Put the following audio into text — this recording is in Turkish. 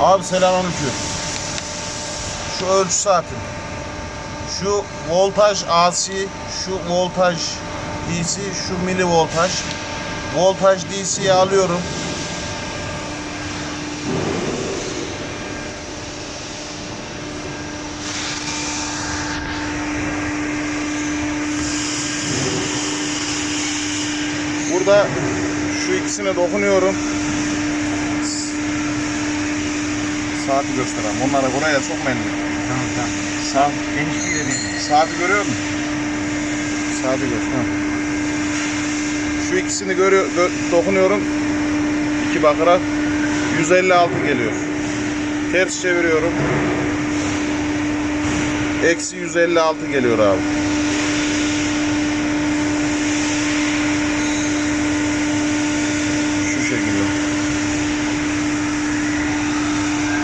Abi selamünaleyküm. Şu ölçü saatim. Şu voltaj AC, şu voltaj DC, şu mili voltaj. Voltaj DC'yi alıyorum. Burada şu ikisine dokunuyorum. Saati göstereyim. Onlara buraya sokmayın. Tamam tamam. Saat, Genişliği de değil. saati görüyor musun? Saati gör. Ha. Şu ikisini görüyor, gö- dokunuyorum. İki bakıra 156 geliyor. Ters çeviriyorum. Eksi 156 geliyor abi.